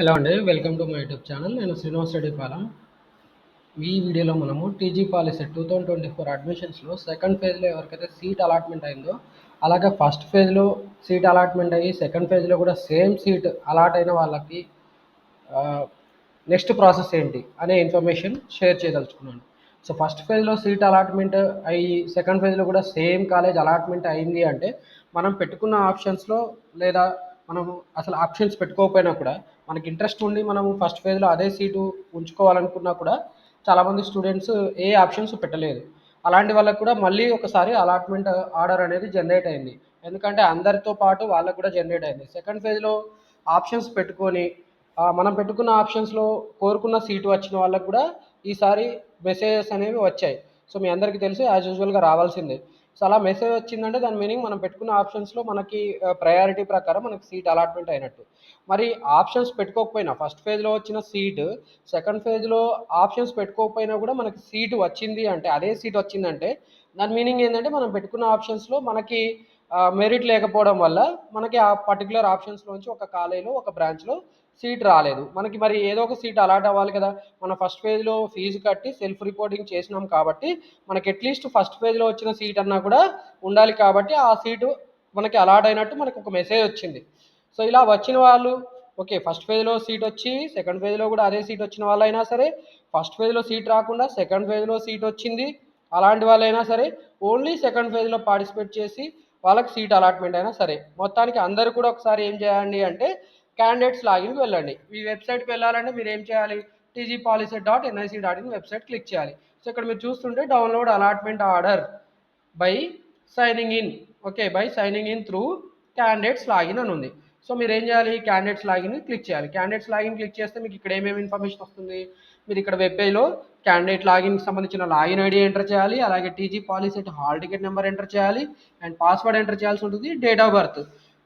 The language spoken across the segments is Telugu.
హలో అండి welcome to my YouTube channel నేను శ్రీనివాస్ రెడ్డి పాలం. ఈ వీడియోలో మనము TG POLYCET two thousand twenty four అడ్మిషన్స్లో second ఫేజ్లో ఎవరికైతే సీట్ అలాట్మెంట్ అయిందో అలాగే ఫస్ట్ ఫేజ్లో సీట్ అలాట్మెంట్ అయ్యి సెకండ్ ఫేజ్లో కూడా సేమ్ సీట్ అలాట్ అయిన వాళ్ళకి నెక్స్ట్ ప్రాసెస్ ఏంటి అనే ఇన్ఫర్మేషన్ షేర్ చేయదలుచుకున్నాను. సో ఫస్ట్ ఫేజ్లో సీట్ అలాట్మెంట్ అయ్యి సెకండ్ ఫేజ్లో కూడా సేమ్ కాలేజ్ అలాట్మెంట్ అయింది అంటే మనం పెట్టుకున్న ఆప్షన్స్లో లేదా మనము అసలు ఆప్షన్స్ పెట్టుకోకపోయినా కూడా మనకి ఇంట్రెస్ట్ ఉండి మనము ఫస్ట్ ఫేజ్లో అదే సీటు ఉంచుకోవాలనుకున్నా కూడా చాలామంది స్టూడెంట్స్ ఏ ఆప్షన్స్ పెట్టలేదు. అలాంటి వాళ్ళకు కూడా మళ్ళీ ఒకసారి అలాట్మెంట్ ఆర్డర్ అనేది జనరేట్ అయింది. ఎందుకంటే అందరితో పాటు వాళ్ళకు కూడా జనరేట్ అయింది. సెకండ్ ఫేజ్లో ఆప్షన్స్ పెట్టుకొని మనం పెట్టుకున్న ఆప్షన్స్లో కోరుకున్న సీటు వచ్చిన వాళ్ళకు కూడా ఈసారి మెసేజెస్ అనేవి వచ్చాయి. సో మీ అందరికీ తెలుసు యాజ్ యూజువల్గా రావాల్సిందే. సో అలా మెసేజ్ వచ్చిందంటే దాని మీనింగ్ మనం పెట్టుకున్న ఆప్షన్స్లో మనకి ప్రయారిటీ ప్రకారం మనకి సీట్ అలాట్మెంట్ అయినట్టు. మరి ఆప్షన్స్ పెట్టుకోకపోయినా ఫస్ట్ ఫేజ్లో వచ్చిన సీటు సెకండ్ ఫేజ్లో ఆప్షన్స్ పెట్టుకోకపోయినా కూడా మనకి సీట్ వచ్చింది అంటే అదే సీట్ వచ్చిందంటే దాని మీనింగ్ ఏంటంటే మనం పెట్టుకున్న ఆప్షన్స్లో మనకి మెరిట్ లేకపోవడం వల్ల మనకి ఆ పర్టికులర్ ఆప్షన్స్లోంచి ఒక కాలేజీలో ఒక బ్రాంచ్లో సీట్ రాలేదు. మనకి మరి ఏదో ఒక సీట్ అలాట్ అవ్వాలి కదా. మన ఫస్ట్ ఫేజ్లో ఫీజు కట్టి సెల్ఫ్ రిపోర్టింగ్ చేసినాం కాబట్టి మనకి అట్లీస్ట్ ఫస్ట్ ఫేజ్లో వచ్చిన సీట్ అన్నా కూడా ఉండాలి కాబట్టి ఆ సీటు మనకి అలాట్ అయినట్టు మనకు ఒక మెసేజ్ వచ్చింది. సో ఇలా వచ్చిన వాళ్ళు ఓకే ఫస్ట్ ఫేజ్లో సీట్ వచ్చి సెకండ్ ఫేజ్లో కూడా అదే సీట్ వచ్చిన వాళ్ళైనా సరే ఫస్ట్ ఫేజ్లో సీట్ రాకుండా సెకండ్ ఫేజ్లో సీట్ వచ్చింది అలాంటి వాళ్ళైనా సరే ఓన్లీ సెకండ్ ఫేజ్లో పార్టిసిపేట్ చేసి వాళ్ళకి సీట్ అలాట్మెంట్ అయినా సరే మొత్తానికి అందరూ కూడా ఒకసారి ఏం చేయండి అంటే క్యాండిడేట్స్ లాగిన్కి వెళ్ళండి. ఈ వెబ్సైట్కి వెళ్ళాలంటే మీరు ఏం చేయాలి? TG POLYCET dot NIC dot in website click చేయాలి. సో ఇక్కడ మీరు చూస్తుంటే download allotment order by signing in okay by signing in through candidates login అని ఉంది. సో మీరు ఏం చేయాలి? క్యాండిడేట్స్ లాగిన్ క్లిక్ చేయాలి. క్యాండిడేట్స్ లాగిన్ క్లిక్ చేస్తే మీకు ఇక్కడ ఏమేమి ఇన్ఫర్మేషన్ వస్తుంది? మీరు ఇక్కడ వెబ్ పేజ్లో క్యాండిడేట్ లాగిన్కి సంబంధించిన లాగిన్ ఐడి ఎంటర్ చేయాలి. అలాగే TG POLYCET hall ticket number enter చేయాలి. అండ్ పాస్వర్డ్ ఎంటర్ చేయాల్సి ఉంటుంది. డేట్ ఆఫ్ బర్త్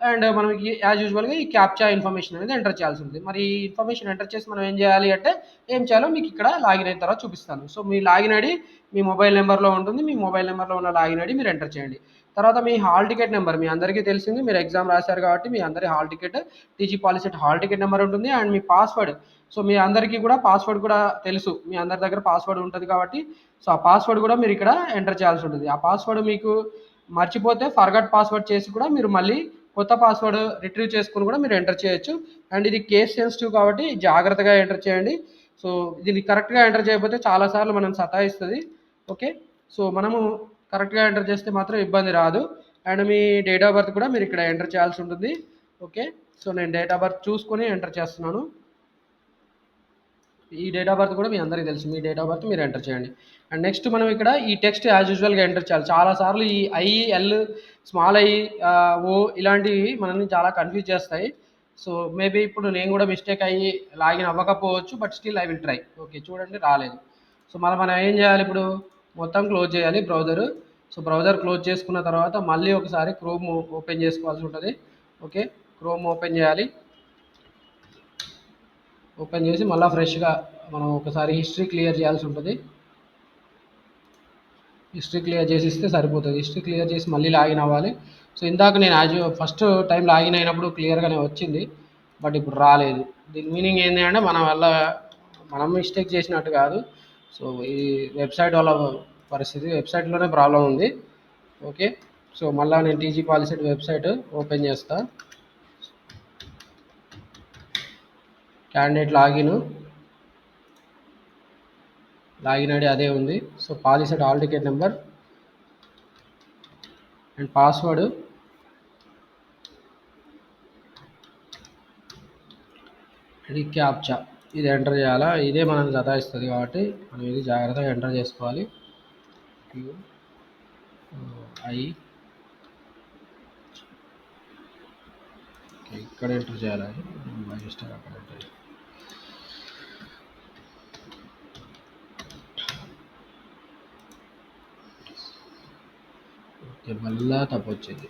అండ్ మనకి యాజ్ యూజువల్గా ఈ క్యాప్చా ఇన్ఫర్మేషన్ అనేది ఎంటర్ చేయాల్సి ఉంది మరి ఈ ఇన్ఫర్మేషన్ ఎంటర్ చేసి మనం ఏం చేయాలి అంటే ఏం చేయాలో మీకు ఇక్కడ లాగిన్ అయిన తర్వాత చూపిస్తాను. సో మీ లాగిన్ ఐడి మీ మొబైల్ నెంబర్లో ఉంటుంది. మీ మొబైల్ నెంబర్లో ఉన్న లాగిన్ ఐడి మీరు ఎంటర్ చేయండి. తర్వాత మీ హాల్ టికెట్ నెంబర్ మీ అందరికీ తెలిసింది మీరు ఎగ్జామ్ రాశారు కాబట్టి మీ అందరి hall ticket TG POLYCET hall ticket number ఉంటుంది. అండ్ మీ పాస్వర్డ్ సో మీ అందరికీ కూడా పాస్వర్డ్ కూడా తెలుసు. మీ అందరి దగ్గర పాస్వర్డ్ ఉంటుంది కాబట్టి సో ఆ పాస్వర్డ్ కూడా మీరు ఇక్కడ ఎంటర్ చేయాల్సి ఉంటుంది. ఆ పాస్వర్డ్ మీకు మర్చిపోతే ఫర్గట్ పాస్వర్డ్ చేసి కూడా మీరు మళ్ళీ కొత్త పాస్వర్డ్ రిట్రీవ్ చేసుకుని కూడా మీరు ఎంటర్ చేయొచ్చు. అండ్ ఇది కేస్ సెన్సిటివ్ కాబట్టి జాగ్రత్తగా ఎంటర్ చేయండి. సో దీన్ని కరెక్ట్గా ఎంటర్ చేయకపోతే చాలాసార్లు మనం సతాయిస్తుంది. ఓకే సో మనము కరెక్ట్గా ఎంటర్ చేస్తే మాత్రం ఇబ్బంది రాదు. అండ్ మీ డేట్ ఆఫ్ బర్త్ కూడా మీరు ఇక్కడ ఎంటర్ చేయాల్సి ఉంటుంది. ఓకే సో నేను డేట్ ఆఫ్ బర్త్ చూసుకొని ఎంటర్ చేస్తున్నాను. ఈ డేట్ ఆఫ్ బర్త్ కూడా మీ అందరికీ తెలుసు. మీ డేట్ ఆఫ్ బర్త్ మీరు ఎంటర్ చేయండి. అండ్ నెక్స్ట్ మనం ఇక్కడ ఈ టెక్స్ట్ యాజ్ యూజువల్గా ఎంటర్ చేయాలి. చాలాసార్లు ఈ I L small I O ఇలాంటివి మనల్ని చాలా కన్ఫ్యూజ్ చేస్తాయి. సో మేబీ ఇప్పుడు నేను కూడా మిస్టేక్ అయ్యి లాగిన్ అవ్వకపోవచ్చు but still I will try okay చూడండి రాలేదు. సో మనం మనం ఏం చేయాలి ఇప్పుడు? మొత్తం క్లోజ్ చేయాలి బ్రౌజర్ సో బ్రౌజర్ క్లోజ్ చేసుకున్న తర్వాత మళ్ళీ ఒకసారి క్రోమ్ ఓపెన్ చేసుకోవాల్సి ఉంటుంది. ఓకే క్రోమ్ ఓపెన్ చేయాలి. ఓపెన్ చేసి మళ్ళీ ఫ్రెష్గా మనం ఒకసారి హిస్టరీ క్లియర్ చేయాల్సి ఉంటుంది. హిస్టరీ క్లియర్ చేసి ఇస్తే సరిపోతుంది. హిస్టరీ క్లియర్ చేసి మళ్ళీ లాగిన్ అవ్వాలి. సో ఇందాక నేను యాజ్ ఫస్ట్ టైం లాగిన్ అయినప్పుడు క్లియర్గానే వచ్చింది బట్ ఇప్పుడు రాలేదు. దీని మీనింగ్ ఏంటి అంటే మన వల్ల మనం మిస్టేక్ చేసినట్టు కాదు. సో ఈ వెబ్సైట్ వల్ల పరిస్థితి వెబ్సైట్లోనే ప్రాబ్లం ఉంది. ఓకే. సో మళ్ళీ నేను టీజీ పాలసీ వెబ్సైట్ ఓపెన్ చేస్తాను క్యాండిడేట్ లాగిన్. లాగిన్ ఐడి అదే ఉంది. So POLYCET hall ticket number and password. ఇది క్యాప్చా. ఇది ఎంటర్ చేయాలా? ఇదే మనం జతాయిస్తుంది కాబట్టి మనం ఇది జాగ్రత్తగా ఎంటర్ చేసుకోవాలి. Q I. ఇక్కడ ఎంటర్ చేయాలి? బై మిస్టేక్ అక్కడ ఎంటర్ చేయాలి మళ్ళా తప్పు వచ్చింది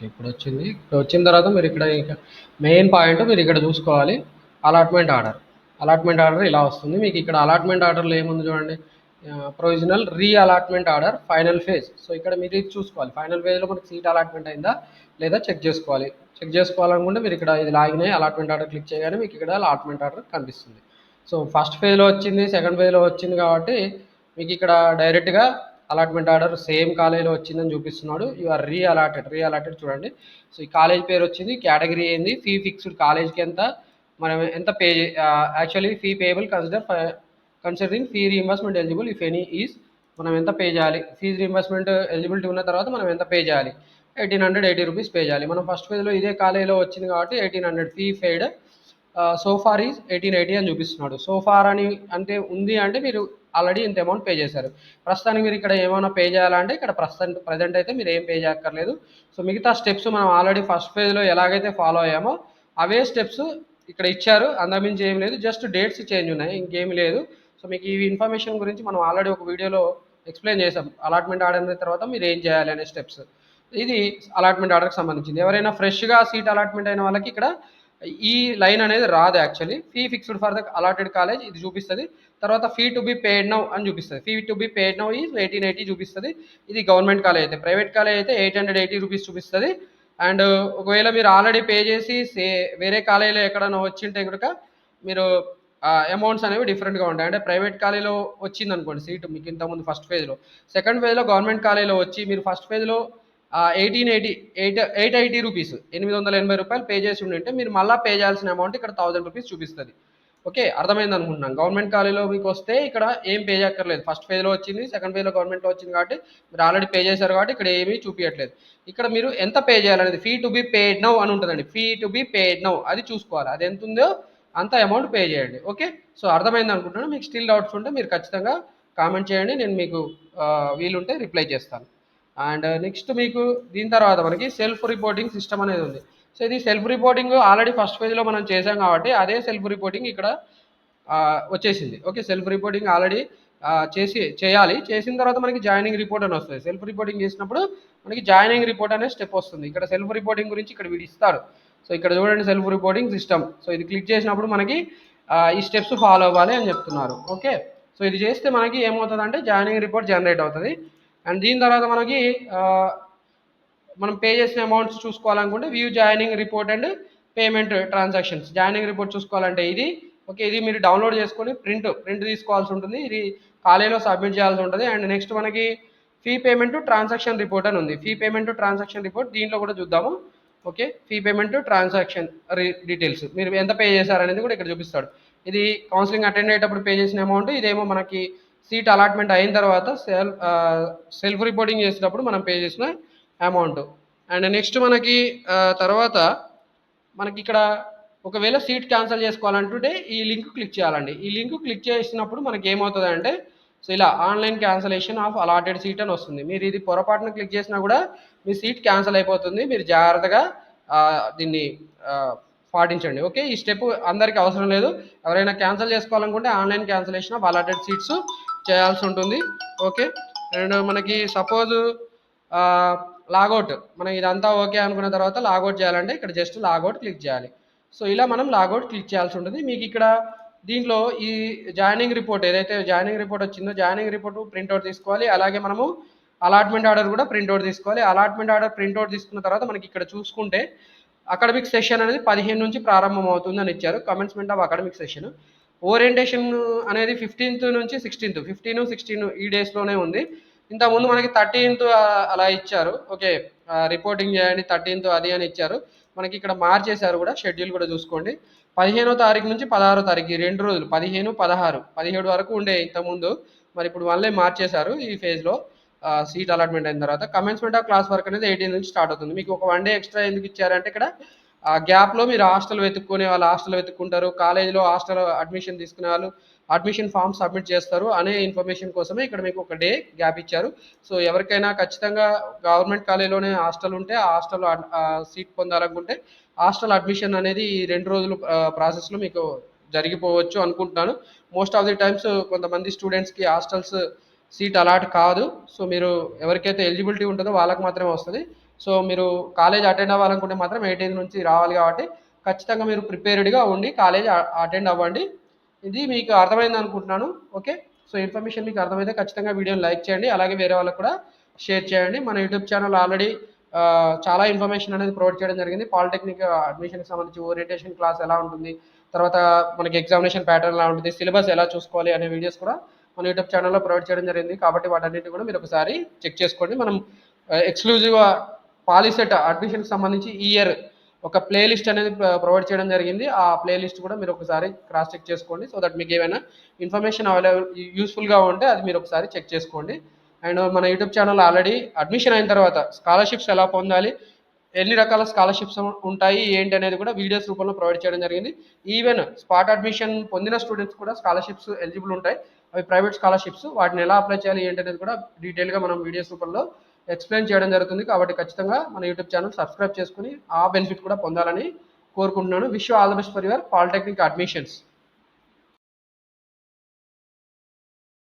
ఓకే ఇప్పుడు వచ్చింది. ఇప్పుడు వచ్చిన తర్వాత మీరు ఇక్కడ ఇక మెయిన్ పాయింట్ మీరు ఇక్కడ చూసుకోవాలి. అలాట్మెంట్ ఆర్డర్ అలాట్మెంట్ ఆర్డర్ ఇలా వస్తుంది. మీకు ఇక్కడ అలాట్మెంట్ ఆర్డర్లో ఏముంది చూడండి? Provisional re allotment order final phase so ఇక్కడ మీరు ఇది చూసుకోవాలి. ఫైనల్ ఫేజ్లో మనకి సీట్ అలాట్మెంట్ అయిందా? లేదా చెక్ చేసుకోవాలి. చెక్ చేసుకోవాలనుకుంటే మీరు ఇక్కడ ఇది లాగిన్ అయ్యి అలాట్మెంట్ ఆర్డర్ క్లిక్ చేయగానే మీకు ఇక్కడ అలాట్మెంట్ ఆర్డర్ కనిపిస్తుంది. సో ఫస్ట్ ఫేజ్లో వచ్చింది సెకండ్ ఫేజ్లో వచ్చింది కాబట్టి మీకు ఇక్కడ డైరెక్ట్గా అలాట్మెంట్ ఆర్డర్ సేమ్ కాలేజీలో వచ్చిందని చూపిస్తున్నాడు. You are re allotted re allotted చూడండి. సో ఈ కాలేజ్ పేరు వచ్చింది. కేటగిరీ ఏంది? ఫీ ఫిక్స్డ్ కాలేజ్కి ఎంత? మనం ఎంత pay actually fee payable consider considering fee reimbursement eligible if any is మనం ఎంత పే చేయాలి? ఫీజు రీఇంబర్స్మెంట్ ఎలిజిబిలిటీ ఉన్న తర్వాత మనం ఎంత పే చేయాలి? Eighteen hundred eighty rupees pay చేయాలి. మనం ఫస్ట్ ఫేజ్లో ఇదే కాలేజీలో వచ్చింది కాబట్టి eighteen hundred fee paid so far is eighteen eighty అని చూపిస్తున్నాడు. సోఫార్ అని అంటే ఉంది అంటే మీరు ఆల్రెడీ ఇంత అమౌంట్ పే చేశారు. ప్రస్తుతానికి మీరు ఇక్కడ ఏమైనా పే చేయాలంటే ఇక్కడ ప్రస్తుతం ప్రజెంట్ అయితే మీరు ఏం పే చేయక్కర్లేదు. సో మిగతా స్టెప్స్ మనం ఆల్రెడీ ఫస్ట్ ఫేజ్లో ఎలాగైతే ఫాలో అయ్యామో అవే స్టెప్స్ ఇక్కడ ఇచ్చారు. అంతమించి ఏం లేదు. జస్ట్ డేట్స్ చేంజ్ ఉన్నాయి. ఇంకేం లేదు. సో మీకు ఈ ఇన్ఫర్మేషన్ గురించి మనం ఆల్రెడీ ఒక వీడియోలో ఎక్స్ప్లెయిన్ చేసాం అలాట్మెంట్ ఆర్డర్ తర్వాత మీరు ఏం చేయాలి అనే స్టెప్స్. ఇది అలాట్మెంట్ ఆర్డర్కి సంబంధించింది. ఎవరైనా ఫ్రెష్గా సీట్ అలాట్మెంట్ అయిన వాళ్ళకి ఇక్కడ ఈ లైన్ అనేది రాదు actually. Fee fixed for the allotted college. ఇది చూపిస్తుంది. తర్వాత fee to be paid now అని చూపిస్తుంది. Fee to be paid now is eighteen eighty చూపిస్తుంది. ఇది గవర్నమెంట్ కాలేజ్ అయితే ప్రైవేట్ కాలేజ్ అయితే ఎయిట్ హండ్రెడ్ ఎయిటీ రూపీస్ చూపిస్తుంది. అండ్ ఒకవేళ మీరు ఆల్రెడీ పే చేసి సే వేరే కాలేజీలో ఎక్కడైనా వచ్చింటే కనుక మీరు అమౌంట్స్ అనేవి డిఫరెంట్గా ఉంటాయి. అంటే ప్రైవేట్ కాలేజీలో వచ్చింది అనుకోండి సీటు మీకు ఇంతకుముందు ఫస్ట్ ఫేజ్లో సెకండ్ ఫేజ్లో గవర్నమెంట్ కాలేజీలో వచ్చి మీరు ఫస్ట్ ఫేజ్లో eighteen eighty eight eight eighty rupees ఎనిమిది వందల ఎనభై రూపాయలు పే చేసి ఉండింటే మీరు మళ్ళీ పే చేయాల్సిన అమౌంట్ ఇక్కడ థౌసండ్ రూపీస్ చూపిస్తుంది. ఓకే అర్థమైంది అనుకుంటున్నాను. గవర్నమెంట్ కాలేజీలో మీకు వస్తే ఇక్కడ ఏం పే చేయక్కర్లేదు. ఫస్ట్ ఫేజ్లో వచ్చింది సెకండ్ ఫేజ్లో గవర్నమెంట్లో వచ్చింది కాబట్టి మీరు ఆల్రెడీ పే చేశారు కాబట్టి ఇక్కడ ఏమీ చూపించట్లేదు ఇక్కడ మీరు ఎంత పే చేయాలనేది fee to be paid now అని ఉంటుందండి. Fee to be paid now అది చూసుకోవాలి. అది ఎంత ఉందో అంత అమౌంట్ పే చేయండి. ఓకే? సో అర్థమైంది అనుకుంటున్నాను. మీకు స్టిల్ డౌట్స్ ఉంటే మీరు ఖచ్చితంగా కామెంట్ చేయండి. నేను మీకు వీలుంటే రిప్లై చేస్తాను. అండ్ నెక్స్ట్ uh, మీకు దీని తర్వాత మనకి సెల్ఫ్ రిపోర్టింగ్ సిస్టమ్ అనేది ఉంది. సో ఇది సెల్ఫ్ రిపోర్టింగ్ ఆల్రెడీ ఫస్ట్ పేజ్లో మనం చేసాం కాబట్టి అదే సెల్ఫ్ రిపోర్టింగ్ ఇక్కడ వచ్చేసింది. ఓకే సెల్ఫ్ రిపోర్టింగ్ ఆల్రెడీ చేసి చేయాలి. చేసిన తర్వాత మనకి జాయినింగ్ రిపోర్ట్ అని వస్తుంది. సెల్ఫ్ రిపోర్టింగ్ చేసినప్పుడు మనకి జాయినింగ్ రిపోర్ట్ అనే స్టెప్ వస్తుంది. ఇక్కడ సెల్ఫ్ రిపోర్టింగ్ గురించి ఇక్కడ వీడు ఇస్తాడు సో ఇక్కడ చూడండి సెల్ఫ్ రిపోర్టింగ్ సిస్టమ్ సో ఇది క్లిక్ చేసినప్పుడు మనకి ఈ స్టెప్స్ ఫాలో అవ్వాలి అని చెప్తున్నారు. ఓకే సో ఇది చేస్తే మనకి ఏమవుతుంది అంటే జాయినింగ్ రిపోర్ట్ జనరేట్ అవుతుంది. అండ్ దీని తర్వాత మనకి మనం పే చేసిన amounts చూసుకోవాలనుకుంటే view joining report and payment transactions joining report చూసుకోవాలంటే ఇది ఓకే ఇది మీరు డౌన్లోడ్ చేసుకొని ప్రింట్ ప్రింట్ తీసుకోవాల్సి ఉంటుంది. ఇది కాలేజీలో సబ్మిట్ చేయాల్సి ఉంటుంది. అండ్ నెక్స్ట్ మనకి ఫీ పేమెంట్ ట్రాన్సాక్షన్ రిపోర్ట్ అని ఉంది. ఫీ పేమెంట్ ట్రాన్సాక్షన్ రిపోర్ట్ దీంట్లో కూడా చూద్దాము. Okay fee payment transaction details మీరు ఎంత పే చేశారనేది కూడా ఇక్కడ చూపిస్తాడు. ఇది కౌన్సిలింగ్ అటెండ్ అయ్యేటప్పుడు పే చేసిన అమౌంట్ ఇదేమో మనకి సీట్ అలాట్మెంట్ అయిన తర్వాత సెల్ఫ్ సెల్ఫ్ రిపోర్టింగ్ చేసేటప్పుడు మనం పే చేసిన అమౌంట్ అండ్ నెక్స్ట్ మనకి తర్వాత మనకి ఇక్కడ ఒకవేళ సీట్ క్యాన్సిల్ చేసుకోవాలంటుంటే ఈ లింక్ క్లిక్ చేయాలండి. ఈ లింక్ క్లిక్ చేసినప్పుడు మనకి ఏమవుతుంది అంటే సో ఇలా online cancellation of allotted seat అని వస్తుంది. మీరు ఇది పొరపాటున క్లిక్ చేసినా కూడా మీ సీట్ క్యాన్సిల్ అయిపోతుంది. మీరు జాగ్రత్తగా దీన్ని పాటించండి. ఓకే ఈ స్టెప్ అందరికీ అవసరం లేదు. ఎవరైనా క్యాన్సిల్ చేసుకోవాలనుకుంటే online cancellation of allotted seats చేయాల్సి ఉంటుంది. ఓకే అండ్ మనకి సపోజ్ లాగౌట్. మనం ఇదంతా ఓకే అనుకున్న తర్వాత లాగౌట్ చేయాలంటే ఇక్కడ జస్ట్ లాగౌట్ క్లిక్ చేయాలి. సో ఇలా మనం లాగౌట్ క్లిక్ చేయాల్సి ఉంటుంది. మీకు ఇక్కడ దీంట్లో ఈ జాయినింగ్ రిపోర్ట్ ఏదైతే జాయినింగ్ రిపోర్ట్ వచ్చిందో జాయినింగ్ రిపోర్ట్ ప్రింట్అవుట్ తీసుకోవాలి. అలాగే మనము అలాట్మెంట్ ఆర్డర్ కూడా ప్రింట్అవుట్ తీసుకోవాలి. అలాట్మెంట్ ఆర్డర్ ప్రింట్అవుట్ తీసుకున్న తర్వాత మనకి ఇక్కడ చూసుకుంటే అకాడమిక్ సెషన్ అనేది పదిహేను నుంచి ప్రారంభం అవుతుందని ఇచ్చారు. Commencement of academic session. Orientation అనేది ఫిఫ్టీన్త్ నుంచి సిక్స్టీన్త్. ఫిఫ్టీన్ సిక్స్టీన్ ఈ డేస్లోనే ఉంది. ఇంతకుముందు మనకి థర్టీన్త్ అలా ఇచ్చారు. ఓకే రిపోర్టింగ్ చేయండి థర్టీన్త్ అది అని ఇచ్చారు. మనకి ఇక్కడ మార్చేశారు కూడా షెడ్యూల్ కూడా చూసుకోండి. పదిహేనో తారీఖు నుంచి పదహారో తారీఖు రెండు రోజులు పదిహేను పదహారు పదిహేడు వరకు ఉండే ఇంతకుముందు. మరి ఇప్పుడు మళ్ళీ మార్చేశారు ఈ ఫేజ్లో సీట్ అలాట్మెంట్ అయిన తర్వాత. కమెన్స్మెంట్ ఆఫ్ క్లాస్ వర్క్ అనేది ఎయిటీన్ నుంచి స్టార్ట్ అవుతుంది. మీకు ఒక వన్ డే ఎక్స్ట్రా ఎందుకు ఇచ్చారంటే ఇక్కడ ఆ గ్యాప్లో మీరు హాస్టల్ వెతుక్కునే వాళ్ళు హాస్టల్ వెతుక్కుంటారు. కాలేజీలో హాస్టల్ అడ్మిషన్ తీసుకునే వాళ్ళు అడ్మిషన్ ఫామ్ సబ్మిట్ చేస్తారు అనే ఇన్ఫర్మేషన్ కోసమే ఇక్కడ మీకు ఒక డే గ్యాప్ ఇచ్చారు. సో ఎవరికైనా ఖచ్చితంగా గవర్నమెంట్ కాలేజీలోనే హాస్టల్ ఉంటే ఆ హాస్టల్ సీట్ పొందాలనుకుంటే హాస్టల్ అడ్మిషన్ అనేది ఈ రెండు రోజులు ప్రాసెస్లో మీకు జరిగిపోవచ్చు అనుకుంటున్నాను. మోస్ట్ ఆఫ్ ది టైమ్స్ కొంతమంది స్టూడెంట్స్కి హాస్టల్స్ సీట్ అలాట్ కాదు. సో మీరు ఎవరికైతే ఎలిజిబిలిటీ ఉంటుందో వాళ్ళకి మాత్రమే వస్తుంది. సో మీరు కాలేజ్ అటెండ్ అవ్వాలనుకుంటే మాత్రం ఎయిటీన్ నుంచి రావాలి కాబట్టి ఖచ్చితంగా మీరు ప్రిపేర్డ్గా ఉండి కాలేజ్ అటెండ్ అవ్వండి. ఇది మీకు అర్థమైంది అనుకుంటున్నాను. ఓకే సో ఇన్ఫర్మేషన్ మీకు అర్థమైతే ఖచ్చితంగా వీడియోని లైక్ చేయండి. అలాగే వేరే వాళ్ళకు కూడా షేర్ చేయండి. మన యూట్యూబ్ ఛానల్ ఆల్రెడీ చాలా ఇన్ఫర్మేషన్ అనేది ప్రొవైడ్ చేయడం జరిగింది. పాలిటెక్నిక్ అడ్మిషన్కి సంబంధించి ఓరియంటేషన్ క్లాస్ ఎలా ఉంటుంది తర్వాత మనకి ఎగ్జామినేషన్ ప్యాటర్న్ ఎలా ఉంటుంది సిలబస్ ఎలా చూసుకోవాలి అనే వీడియోస్ కూడా మన యూట్యూబ్ ఛానల్లో ప్రొవైడ్ చేయడం జరిగింది. కాబట్టి వాటన్నిటి కూడా మీరు ఒకసారి చెక్ చేసుకోండి. మనం ఎక్స్క్లూజివ్గా పాలిసెట్ అడ్మిషన్కి సంబంధించి ఇయర్ ఒక ప్లేలిస్ట్ అనేది ప్రొవైడ్ చేయడం జరిగింది. ఆ ప్లేలిస్ట్ కూడా మీరు ఒకసారి క్రాస్ చెక్ చేసుకోండి. సో దట్ మీకు ఏమైనా ఇన్ఫర్మేషన్ అవైలబుల్ యూస్ఫుల్గా ఉంటే అది మీరు ఒకసారి చెక్ చేసుకోండి. అండ్ మన యూట్యూబ్ ఛానల్ ఆల్రెడీ అడ్మిషన్ అయిన తర్వాత స్కాలర్షిప్స్ ఎలా పొందాలి ఎన్ని రకాల స్కాలర్షిప్స్ ఉంటాయి ఏంటి అనేది కూడా వీడియోస్ రూపంలో ప్రొవైడ్ చేయడం జరిగింది. ఈవెన్ స్పాట్ అడ్మిషన్ పొందిన స్టూడెంట్స్ కూడా స్కాలర్షిప్స్ ఎలిజిబుల్ ఉంటాయి. అవి ప్రైవేట్ స్కాలర్షిప్స్ వాటిని ఎలా అప్లై చేయాలి ఏంటి అనేది కూడా డీటెయిల్గా మనం వీడియోస్ రూపంలో ఎక్స్ప్లెయిన్ చేయడం జరుగుతుంది కాబట్టి ఖచ్చితంగా మన యూట్యూబ్ ఛానల్ సబ్స్క్రైబ్ చేసుకుని ఆ బెనిఫిట్ కూడా పొందాలని కోరుకుంటున్నాను. Wish all the best for your polytechnic admissions